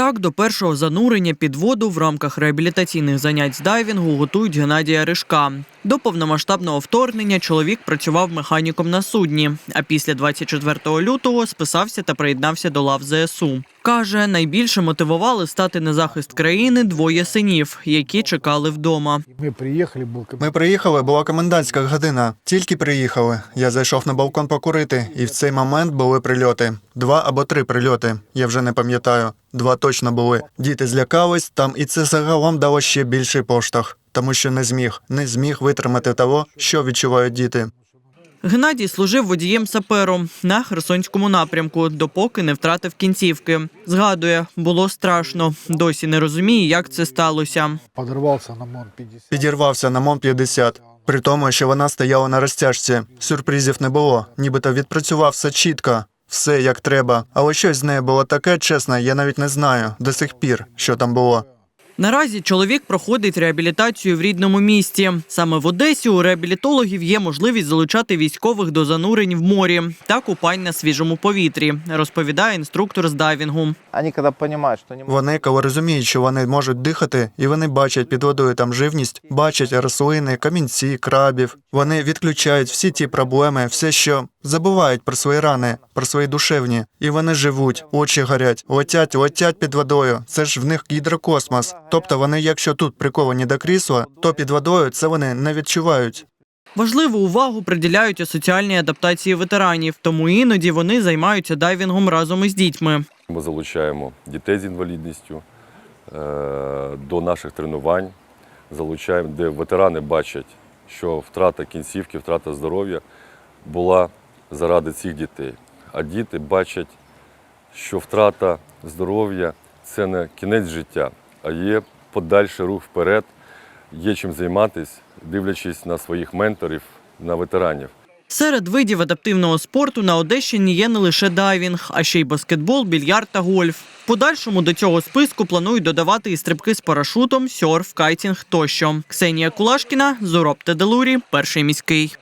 Так, до першого занурення під воду в рамках реабілітаційних занять з дайвінгу готують Геннадія Ришка. До повномасштабного вторгнення чоловік працював механіком на судні, а після 24 лютого списався та приєднався до лав ЗСУ. Каже, найбільше мотивували стати на захист країни двоє синів, які чекали вдома. Мы приехали, был Ми приїхали, була комендантська година. Тільки приїхали. Я зайшов на балкон покурити, і в цей момент були прильоти. Два або три прильоти. Я вже не пам'ятаю. Два точно були. Діти злякались там, і це загалом дало ще більший поштовх, тому що не зміг, не зміг витримати того, що відчувають діти. Геннадій служив водієм сапером на Херсонському напрямку, допоки не втратив кінцівки. Згадує, було страшно. Досі не розуміє, як це сталося. подорвался на МОН-50. Підірвався на МОН-50. При тому, що вона стояла на розтяжці. Сюрпризів не було. Нібито відпрацював все чітко, все як треба. Але щось з нею було таке чесне, я навіть не знаю до сих пір, що там було. Наразі чоловік проходить реабілітацію в рідному місті. Саме в Одесі у реабілітологів є можливість залучати військових до занурень в морі та купань на свіжому повітрі, розповідає інструктор з дайвінгу. Они когда понимают, что не могут Вони, коли розуміють, що вони можуть дихати, і вони бачать під водою там живність, бачать рослини, камінці, крабів. Вони відключають всі ті проблеми, все, що забувають про свої рани, про свої душевні. І вони живуть, очі горять, летять, летять під водою. Це ж в них гідрокосмос. Тобто вони, якщо тут приковані до крісла, то під водою це вони не відчувають. Важливу увагу приділяють і соціальній адаптації ветеранів, тому іноді вони займаються дайвінгом разом із дітьми. Ми залучаємо дітей з інвалідністю е, до наших тренувань, залучаємо, де ветерани бачать, що втрата кінцівки, втрата здоров'я була заради цих дітей. А діти бачать, що втрата здоров'я це не кінець життя, а є подальший рух вперед, є чим займатися, дивлячись на своїх менторів, на ветеранів. Серед видів адаптивного спорту на Одещині є не лише дайвінг, а ще й баскетбол, більярд та гольф. В подальшому до цього списку планують додавати і стрибки з парашутом, сьорф, кайтінг тощо. Ксенія Кулашкіна, Зороб Теделурі, перший міський.